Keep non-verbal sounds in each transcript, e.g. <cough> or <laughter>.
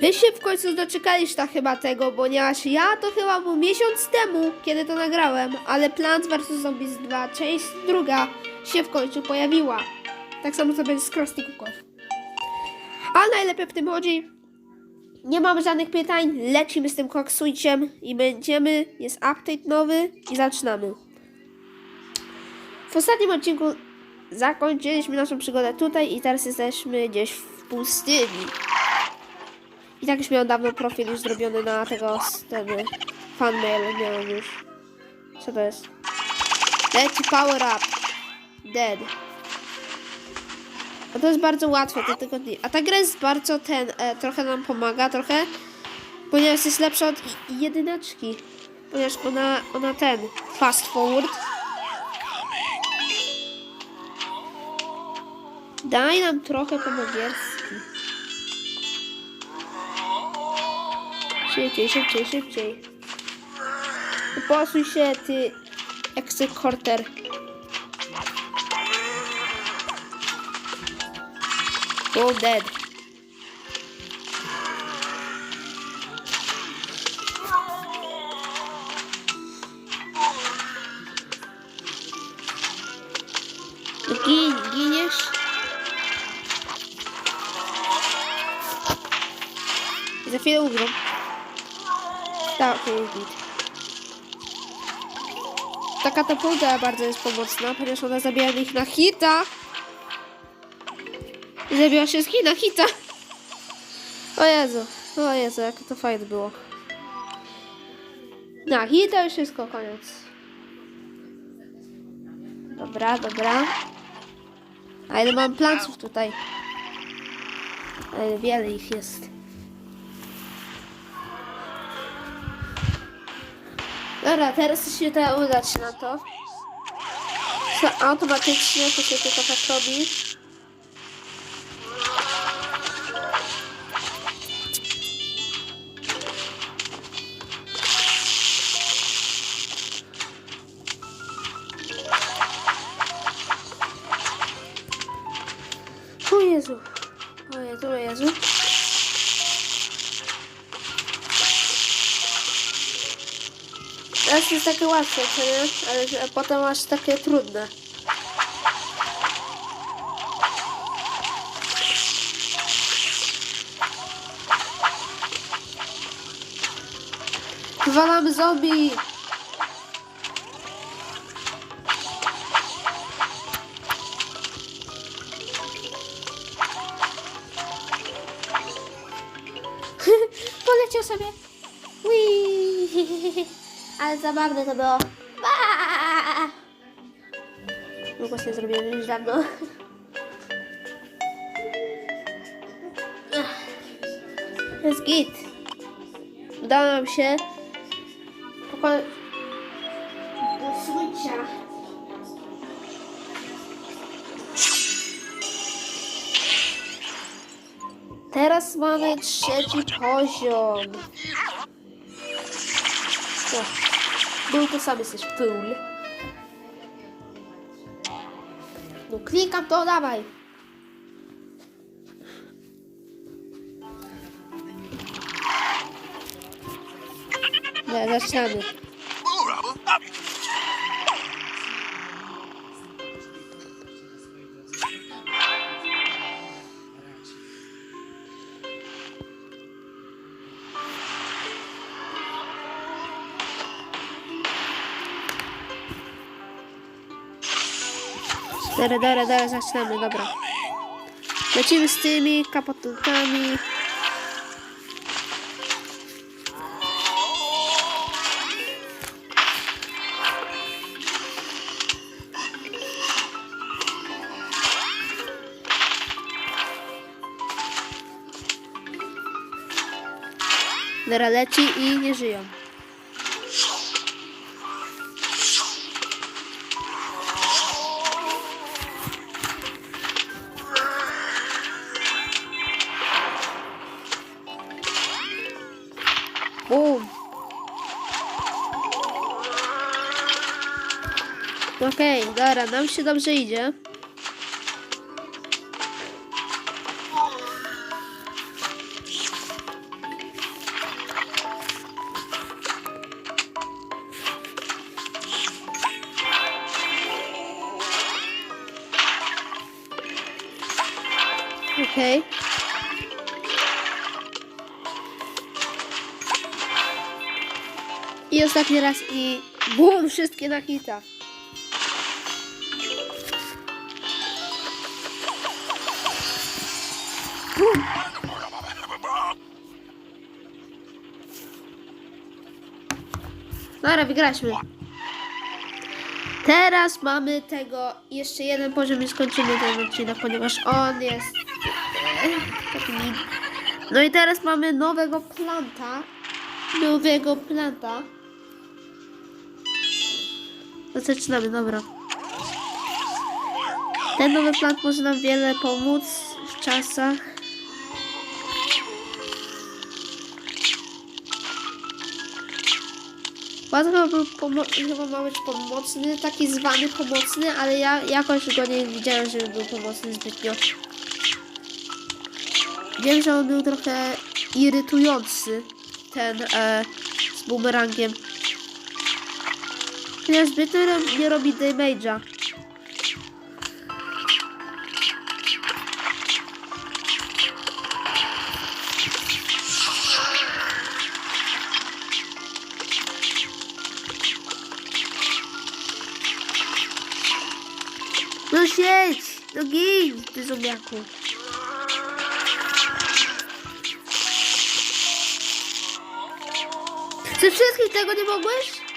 Wy się w końcu doczekaliście chyba tego, ponieważ ja to chyba był miesiąc temu, kiedy to nagrałem, ale Plants vs. Zombies 2, część druga się w końcu pojawiła. Tak samo co będzie z Krusty Kukow. A najlepiej w tym chodzi, nie mamy żadnych pytań, lecimy z tym koksujciem i będziemy, jest update nowy i zaczynamy. W ostatnim odcinku zakończyliśmy naszą przygodę tutaj i teraz jesteśmy gdzieś w pustyni. I tak już miałem dawno profil już zrobiony na tego sceny. Fanmail miałem już. Co to jest? Leci power up. Dead. A to jest bardzo łatwe, to tylko nie. A ta gra jest bardzo ten, e, trochę nam pomaga, trochę. Ponieważ jest lepsza od jedyneczki. Ponieważ ona, ona ten, fast forward. Daj nam trochę po. Szybciej, szybciej, szybciej. Posuń się, ty eksekorter. All dead. Gin, giniesz? Za chwilę umrą. Tak, jest. Ta katapulta bardzo jest pomocna, ponieważ ona zabija ich na hita. I Zabiła wszystkich na hita. O Jezu, o Jezu, jak to fajne było. Na hita już wszystko, koniec. Dobra, dobra. A ile mam planców tutaj? Ale wiele ich jest. Dobra, teraz się da udać na to. Co automatycznie to się tylko tak robi. O Jezu. O Jezu, o Jezu. Teraz jest takie łatwe, co nie? Ale potem aż takie trudne. Walamy zombie! <laughs> Poleciał sobie. Whee! <laughs> Ale zabawne to było. Ba! No właśnie zrobiłem już dawno. Jest git. Udało nam się pokonać Switcha. Teraz mamy trzeci poziom. O, był to sam jesteś full. No klikam to, dawaj. Nie, Dobra, dobra, dobra, zaczynamy, dobra. Lecimy z tymi kapotulkami. Dobra, leci i nie żyją. burro. ok, okay, dobra, nam się dobrze Okay. I ostatni raz i bum, wszystkie na hita. Dobra, wygraliśmy. Teraz mamy tego, jeszcze jeden poziom i skończymy ten odcinek, ponieważ on jest e, taki. No i teraz mamy nowego planta. Nowego planta. No zaczynamy, dobra. Ten nowy plant może nam wiele pomóc w czasach. Był chyba ma być pomocny, taki zwany pomocny, ale ja jakoś go nie widziałem, żeby był pomocny zbytnio. Wiem, że on był trochę irytujący, ten e, z bumerangiem. Zbytnio ro- nie robi damage'a. No siedź! No gin, ty zombiaku. Ze wszystkich tego nie mogłeś?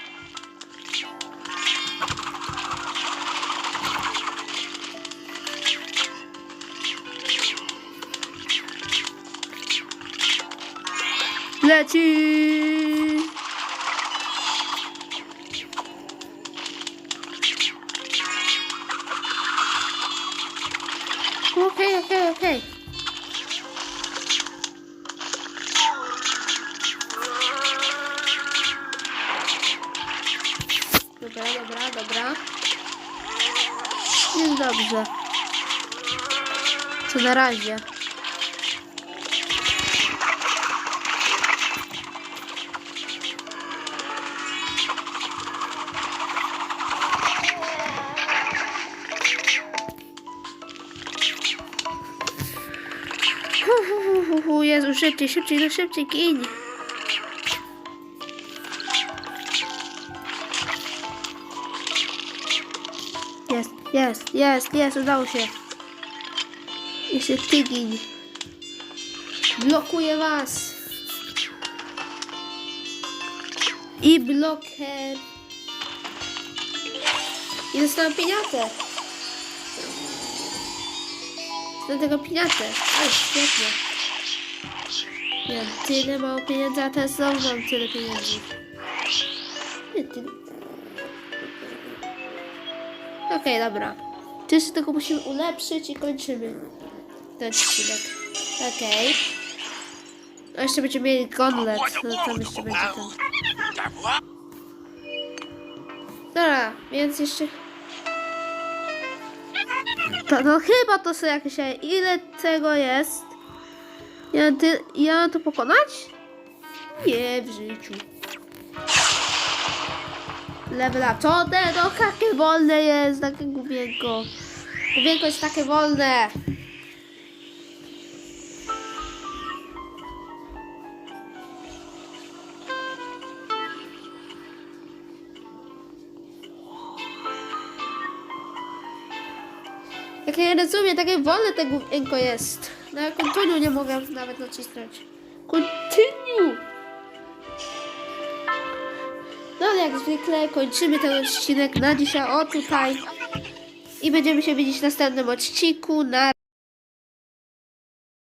Leci! Okej, okej, okej. Dobra, dobra, dobra. Jest dobrze. Co na razie. Hu, hu, hu, hu. Jezu, szybciej, szybciej, no szybciej, gin. Jest, jest, jest, jest, udało się. Jeszcze tygień. Blokuję was. I bloker. I dostałem pieniądze. Dostałem tego pieniądze. Ale świetnie. Miałem tyle mało pieniędzy, a teraz znowu mam tyle pieniędzy. Nie, tyle. Okej, dobra. Jeszcze tylko musimy ulepszyć i kończymy ten odcinek. Okej. A jeszcze będziemy mieli gauntlet. No tam jeszcze będzie ten. Dobra, więc jeszcze... To, no chyba to są jakieś... Ile tego jest? Ja, ty, ja to pokonać? Nie w życiu. Level up. Co te? No takie wolne jest, takie gubienko. Gubienko jest takie wolne. Nie rozumiem, takie wolne te gubienko jest. No ja continue nie mogę nawet nacisnąć. Continue! No ale jak zwykle kończymy ten odcinek na dzisiaj o tutaj. I będziemy się widzieć w następnym odcinku. Na